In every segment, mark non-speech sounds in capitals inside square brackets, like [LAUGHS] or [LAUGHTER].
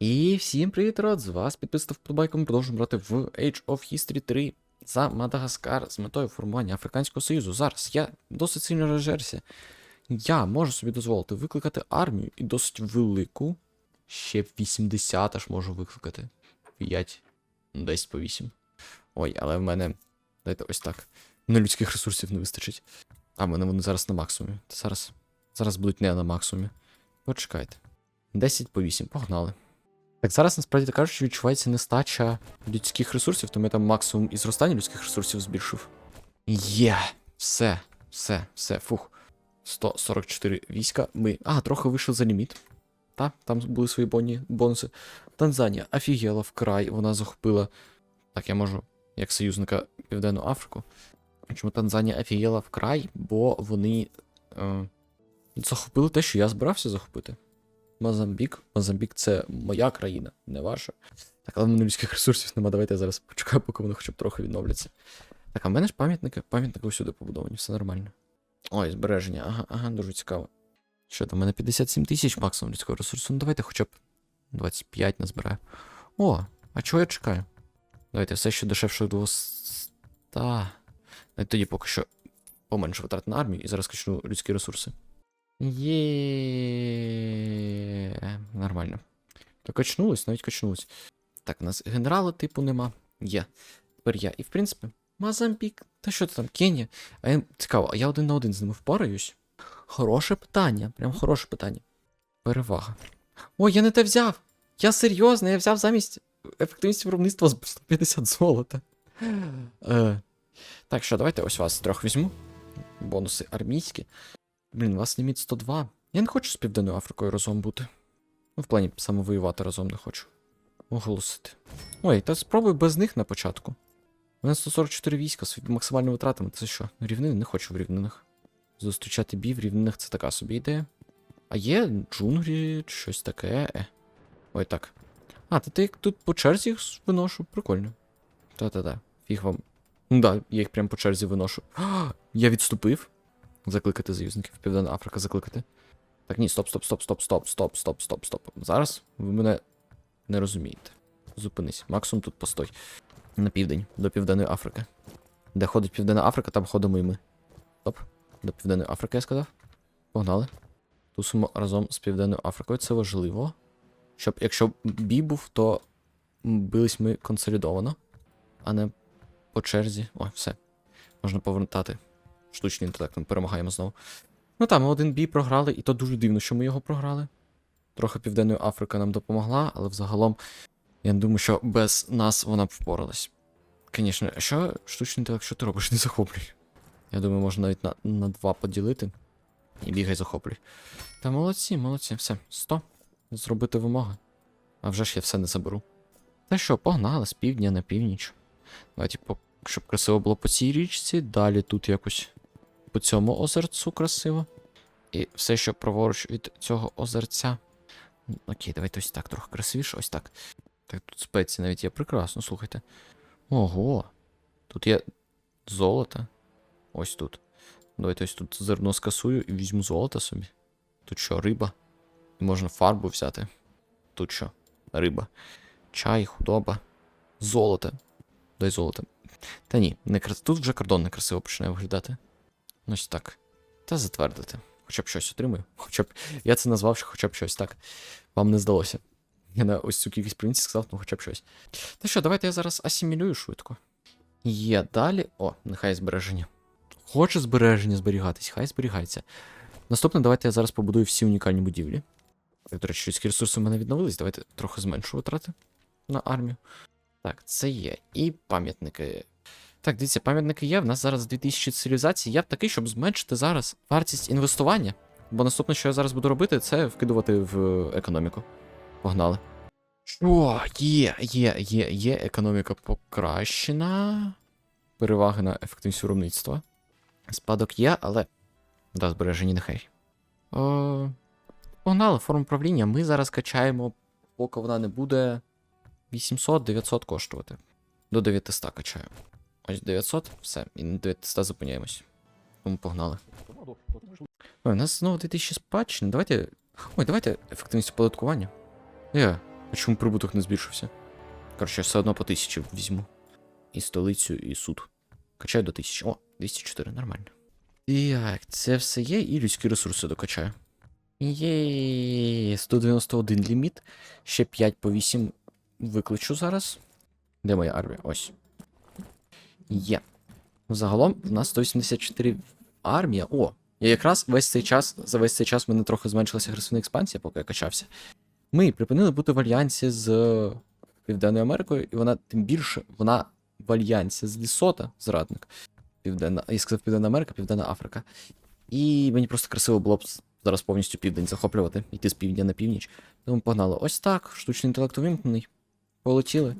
І всім привіт, рад з вас. Підписав вподобайку, ми продовжуємо грати в Age of History 3 за Мадагаскар з метою формування Африканського Союзу. Зараз я досить сильно розжерся. Я можу собі дозволити викликати армію і досить велику. Ще 80 аж можу викликати. 5, 10 по 8. Ой, але в мене. Дайте ось так. На людських ресурсів не вистачить. А в мене вони зараз на максимумі. Зараз. Зараз будуть не на максимумі. Почекайте. 10 по 8, погнали. Так зараз, насправді кажучи, відчувається нестача людських ресурсів, тому я там максимум і зростання людських ресурсів збільшив. Є! Все, все, все, фух. 144 війська. Ми. А, трохи вийшов за ліміт. Та, там були свої боні, бонуси. Танзанія офігела вкрай, вона захопила. Так, я можу, як союзника Південну Африку. Чому Танзанія офігела вкрай, бо вони е, захопили те, що я збирався захопити. Мозамбік. Мозамбік це моя країна, не ваша. Так, але мене людських ресурсів нема. Давайте я зараз почекаю, поки вони хоча б трохи відновляться. Так, а в мене ж пам'ятники, пам'ятники усюди побудовані, все нормально. Ой, збереження, ага, ага, дуже цікаво. Що там, у мене 57 тисяч максимум людського ресурсу. Ну давайте хоча б 25 назбираю. О, а чого я чекаю? Давайте все ще дешевше 200. Навіть тоді поки що поменше витрат на армію і зараз качну людські ресурси. Є. Нормально. Так качнулось, навіть качнулось. Так, у нас генерала типу нема. Є. Тепер я. І в принципі, Мозамбік. Та що ти там, Кенія? А я цікаво, а я один на один з ними впораюсь? Хороше питання. Прям хороше питання. Перевага. Ой, я не те взяв. Я серйозно, я взяв замість ефективності виробництва з 150 золота. Е, так що, давайте ось вас трьох візьму. Бонуси армійські. Блін, вас ліміт 102. Я не хочу з Південною Африкою разом бути. Ну, в плані саме воювати разом не хочу. Оголосити. Ой, та спробуй без них на початку. У мене 144 війська з максимальними витратами. Це що? Рівнини не хочу в рівнинах. Зустрічати бій в рівнинах це така собі ідея. А є джунглі, щось таке. Е. Ой, так. А, та ти як тут по черзі їх виношу, прикольно. Та-та-та. Фіг вам. Ну да, я їх прям по черзі виношу. А, [GASPS] я відступив. Закликати союзників. Південна Африка закликати. Так, ні, стоп, стоп, стоп, стоп, стоп, стоп, стоп, стоп, стоп. Зараз ви мене не розумієте. Зупинись. Максимум тут постой. На південь, до Південної Африки. Де ходить Південна Африка, там ходимо і ми. Стоп. До Південної Африки, я сказав. Погнали. Тусимо разом з Південною Африкою. Це важливо. Щоб, якщо бій був, то бились ми консолідовано, а не по черзі. Ой, все. Можна повертати. Штучним інтелектом перемагаємо знову. Ну там, ми один бій програли, і то дуже дивно, що ми його програли. Трохи Південної Африка нам допомогла, але взагалом, я думаю, що без нас вона б впоралась. Звісно, а що штучний інтелект, що ти робиш? Не захоплюй. Я думаю, можна навіть на, на два поділити. І бігай захоплюй. Та молодці, молодці, все, 100. Зробити вимоги. А вже ж я все не заберу. Та що, погнали з півдня на північ. Давайте, щоб красиво було по цій річці, далі тут якось по цьому озерцю красиво. І все, що праворуч від цього озерця. Окей, давайте ось так, трохи красивіше, ось так. Так, тут спеції навіть є прекрасно, слухайте. Ого. Тут є золото. Ось тут. Давайте ось тут зерно скасую і візьму золото собі. Тут що, риба? І можна фарбу взяти. Тут що? Риба. Чай, худоба. Золото. Дай золото. Та ні, не кра- тут вже кордон некрасиво починає виглядати. Ось так. Та затвердити. Хоча б щось отримую. [LAUGHS] Хоча б. Я це назвав, що хоча б щось так. Вам не здалося. Я на ось цю кількість провінцій сказав, ну хоча б щось. Та що, давайте я зараз асимілюю швидко. Є далі. О, нехай збереження. Хоче збереження зберігатись, хай зберігається. Наступне, давайте я зараз побудую всі унікальні будівлі. До речі, людські ресурси в мене відновились. Давайте трохи зменшу витрати на армію. Так, це є. І пам'ятники. Так, дивіться, пам'ятники є. В нас зараз 2000 цивілізацій. Я б такий, щоб зменшити зараз вартість інвестування. Бо наступне, що я зараз буду робити, це вкидувати в економіку. Погнали. О, є, є, є, є. Економіка покращена. Переваги на ефективність виробництва. Спадок є, але. Да, збережені нехай. О, погнали, форму правління. Ми зараз качаємо, поки вона не буде 800-900 коштувати. До 900 качаю. Ось 900, все, і на 900 зупиняємось. Тому погнали. Ой, у нас знову 2000 спадщини. Давайте. Ой, давайте ефективність оподаткування. Є. А чому прибуток не збільшився? Коротше, все одно по тисячі візьму. І столицю, і суд. Качаю до тисячі. О, 204, нормально. Так, це все є, і людські ресурси докачаю. Є, 191 ліміт. Ще 5 по 8 викличу зараз. Де моя армія? Ось. Є. Загалом в нас 184 армія. О, я якраз весь цей час, за весь цей час в мене трохи зменшилася агресивна експансія, поки я качався. Ми припинили бути в альянсі з Південною Америкою, і вона тим більше, вона в альянсі з Лісота, зрадник. Південна, я сказав Південна Америка, Південна Африка. І мені просто красиво було б зараз повністю південь захоплювати, йти з півдня на північ. Тому погнали. Ось так, штучний інтелект увімкнений. Полетіли.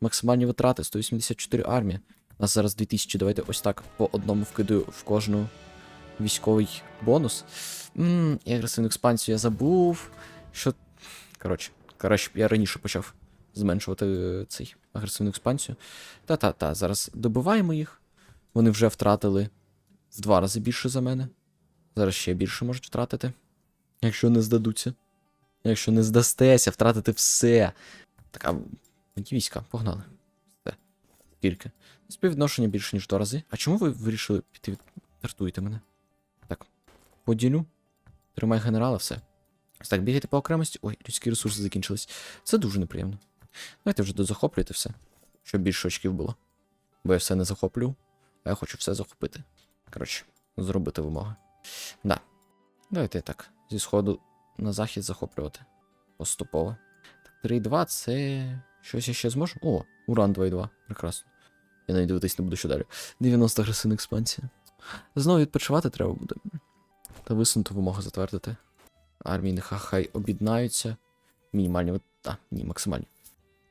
Максимальні витрати 184 армія. У нас зараз 2000, давайте ось так по одному вкидаю в кожну військовий бонус. Ммм, і агресивну експансію я забув. Що. Коротше, б я раніше почав зменшувати е, цей агресивну експансію. Та-та-та, зараз добиваємо їх. Вони вже втратили в два рази більше за мене. Зараз ще більше можуть втратити. Якщо не здадуться. Якщо не здастеся, втратити все. Так, а війська? Погнали. Скільки? Співвідношення більше, ніж два рази. А чому ви вирішили піти від. Жартуєте мене? Так. Поділю. Тримай генерала, все. Так, бігайте по окремості. Ой, людські ресурси закінчились. Це дуже неприємно. Давайте вже дозахоплюйте все. Щоб більше очків було. Бо я все не захоплю, а я хочу все захопити. Коротше, зробити вимоги. Да. Давайте так. Зі сходу на захід захоплювати. Поступово. Так, 3-2 це. Щось я ще зможу? О, уран 2,2. Прекрасно. Я навіть дивитись не буду що далі. 90 агресивна експансія. Знову відпочивати треба буде. Та висунути вимоги затвердити. Армії нехай хай об'єднаються. Мінімальні А, ні, максимальні.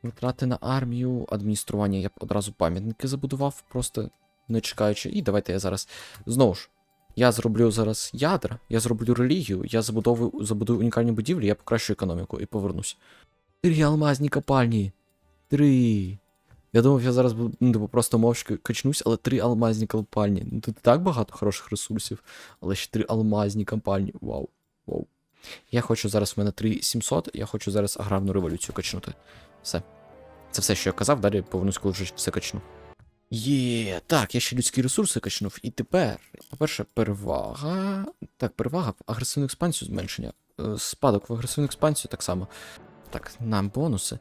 Витрати на армію, адміністрування я б одразу пам'ятники забудував, просто не чекаючи. І давайте я зараз. Знову ж, я зроблю зараз ядра, я зроблю релігію, я забудовую, забудую унікальні будівлі, я покращу економіку і повернусь. Три алмазні копальні. Три. Я думав, я зараз буду ну, типу, просто мовчки качнусь, але три алмазні копальні. Ну тут так багато хороших ресурсів, але ще три алмазні копальні. Вау. Вау. Я хочу зараз в мене 3700, я хочу зараз аграрну революцію качнути. Все. Це все, що я казав, далі повернусь, коли вже все качну. Є, так, я ще людські ресурси качнув. І тепер, по-перше, перевага. Так, перевага в агресивну експансію зменшення. Е, Спадок в агресивну експансію так само. Так, нам бонуси.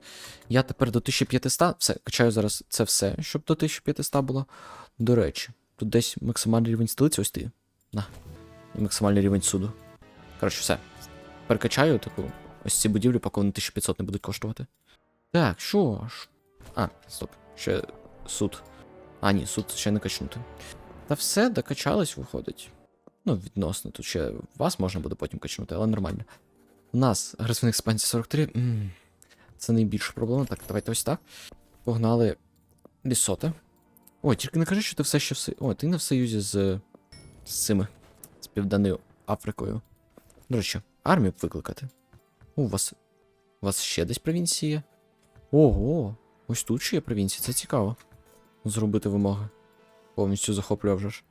Я тепер до 1500. Все, качаю зараз це все, щоб до 1500 було. До речі, тут десь максимальний рівень столиці, ось ти. На. Максимальний рівень суду. Коротше, все. Перекачаю, типу, ось ці будівлі, поки вони 1500 не будуть коштувати. Так, що ж. А, стоп. Ще суд. А, ні, суд ще не качнути. Та все, докачалось, виходить. Ну, відносно, тут ще вас можна буде потім качнути, але нормально. У нас агресивна експансія 43. м, Це найбільша проблема. Так, давайте ось так. Погнали лісота. Ой, тільки не кажи, що ти все ще в Союзі. О, ти не в союзі з. з цими. з Південною Африкою. До речі, армію б викликати. У вас. У вас ще десь провінції є? Ого, ось тут ще є провінції, це цікаво. Зробити вимоги. Повністю захоплював вже ж.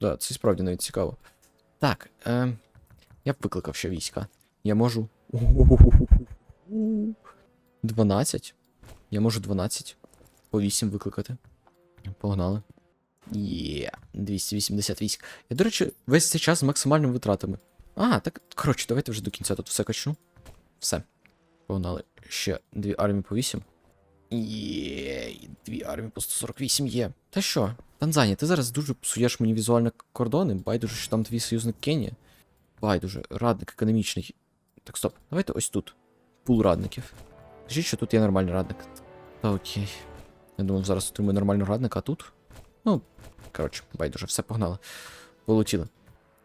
Да, це справді навіть цікаво. Так, е, я б викликав ще війська. Я можу. 12. Я можу 12. По 8 викликати. Погнали. Є, 280 військ. Я, до речі, весь цей час з максимальними витратами. А, так, коротше, давайте вже до кінця тут все качну. Все. Погнали. Ще дві армії по 8. Є, дві армії по 148 є. Та що, Танзанія, ти зараз дуже псуєш мені візуально кордони. Байдуже, що там твій союзник Кенія. Байдуже, радник економічний. Так, стоп, давайте ось тут. Пул радників. Скажіть, що тут є нормальний радник. Та окей. Я думав, зараз отримую нормального радника, а тут. Ну, коротше, байдуже, все погнали. Полетіли.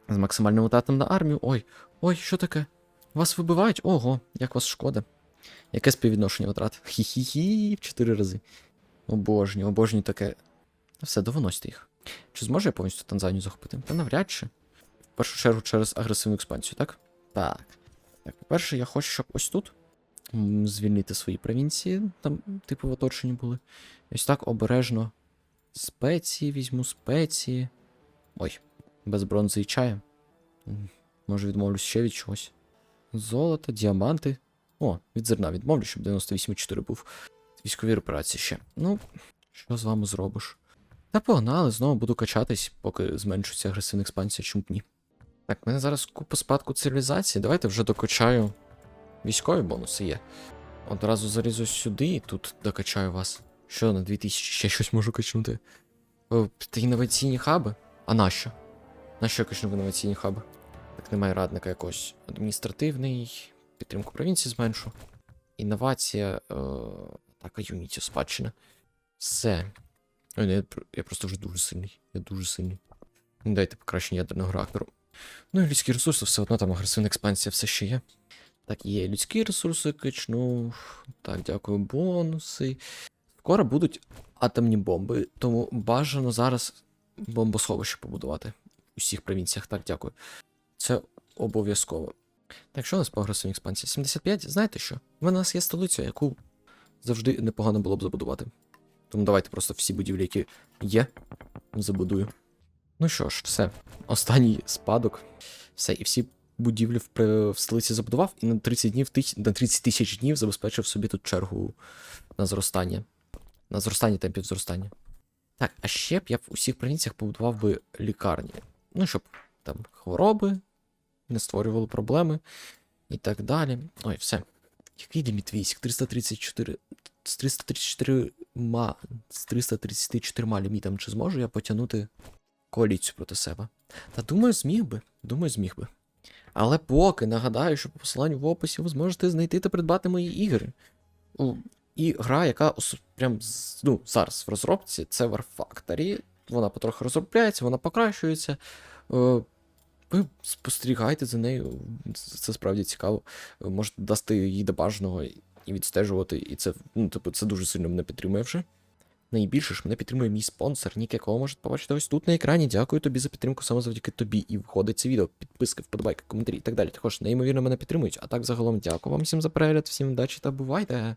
З максимальним витратом на армію. Ой, ой, що таке? Вас вибивають? Ого, як вас шкода. Яке співвідношення витрат? [LAUGHS] Хі-хі-хі, в 4 рази. Обожнюю, обожнюю таке. Все, довиносьте їх. Чи зможу я повністю Танзанію захопити? Та навряд чи. В першу чергу через агресивну експансію, так? Так. Так, по-перше, я хочу, щоб ось тут звільнити свої провінції, там, типу, в оточенні були. Ось так обережно. Спеції візьму, спеції. Ой, без бронзи і чаю. Може, відмовлюсь ще від чогось. Золото, діаманти. О, від зерна відмовлю, щоб 98,4 був. Військові операції ще. Ну, що з вами зробиш? Та погнали, знову буду качатись, поки зменшується агресивна експансія, чому б ні. Так, в мене зараз купа спадку цивілізації. Давайте вже докачаю. Військові бонуси є. Одразу залізу сюди і тут докачаю вас. Що на 2000 ще щось можу качнути? О, Та інноваційні хаби? А нащо? Нащо я качну в інноваційні хаби? Так немає радника якогось. Адміністративний, підтримку провінції зменшу. Інновація. Е... Так, а юнітів спадщина. Все. Ой, ну, я, просто вже дуже сильний. Я дуже сильний. Дайте покращення ядерного реактору. Ну і людські ресурси, все одно там агресивна експансія все ще є. Так, є людські ресурси качну. Так, дякую, бонуси. Скоро будуть атомні бомби, тому бажано зараз бомбосховище побудувати у всіх провінціях. Так, дякую. Це обов'язково. Так, що у нас по агресивній експансії? 75? Знаєте що? У нас є столиця, яку завжди непогано було б забудувати. Тому давайте просто всі будівлі, які є, забудую. Ну що ж, все. Останній спадок. Все, і всі будівлі в, в столиці забудував, і на 30 днів на 30 тисяч днів забезпечив собі тут чергу на зростання. На зростання темпів зростання. Так, а ще б я в усіх провінціях побудував би лікарні. Ну, щоб там хвороби не створювали проблеми і так далі. Ой, все. Який ліміт військ? 334. З 334 ма, з 334 лімітом, чи зможу я потягнути коаліцію проти себе? Та думаю, зміг би. Думаю, зміг би. Але поки нагадаю, що по посиланню в описі ви зможете знайти та придбати мої ігри. І гра, яка прям ну, зараз в розробці, це War. Вона потроху розробляється, вона покращується. Е, Ви спостерігайте за нею, це справді цікаво. Можете дасти її до бажаного і відстежувати, і це, ну, типу, це дуже сильно мене підтримує вже. Найбільше ж мене підтримує мій спонсор, нік якого можете побачити ось тут на екрані. Дякую тобі за підтримку саме завдяки тобі. І входить це відео, підписки, вподобайки, коментарі і так далі. Також неймовірно мене підтримують. А так загалом дякую вам всім за перегляд, всім удачі та бувайте!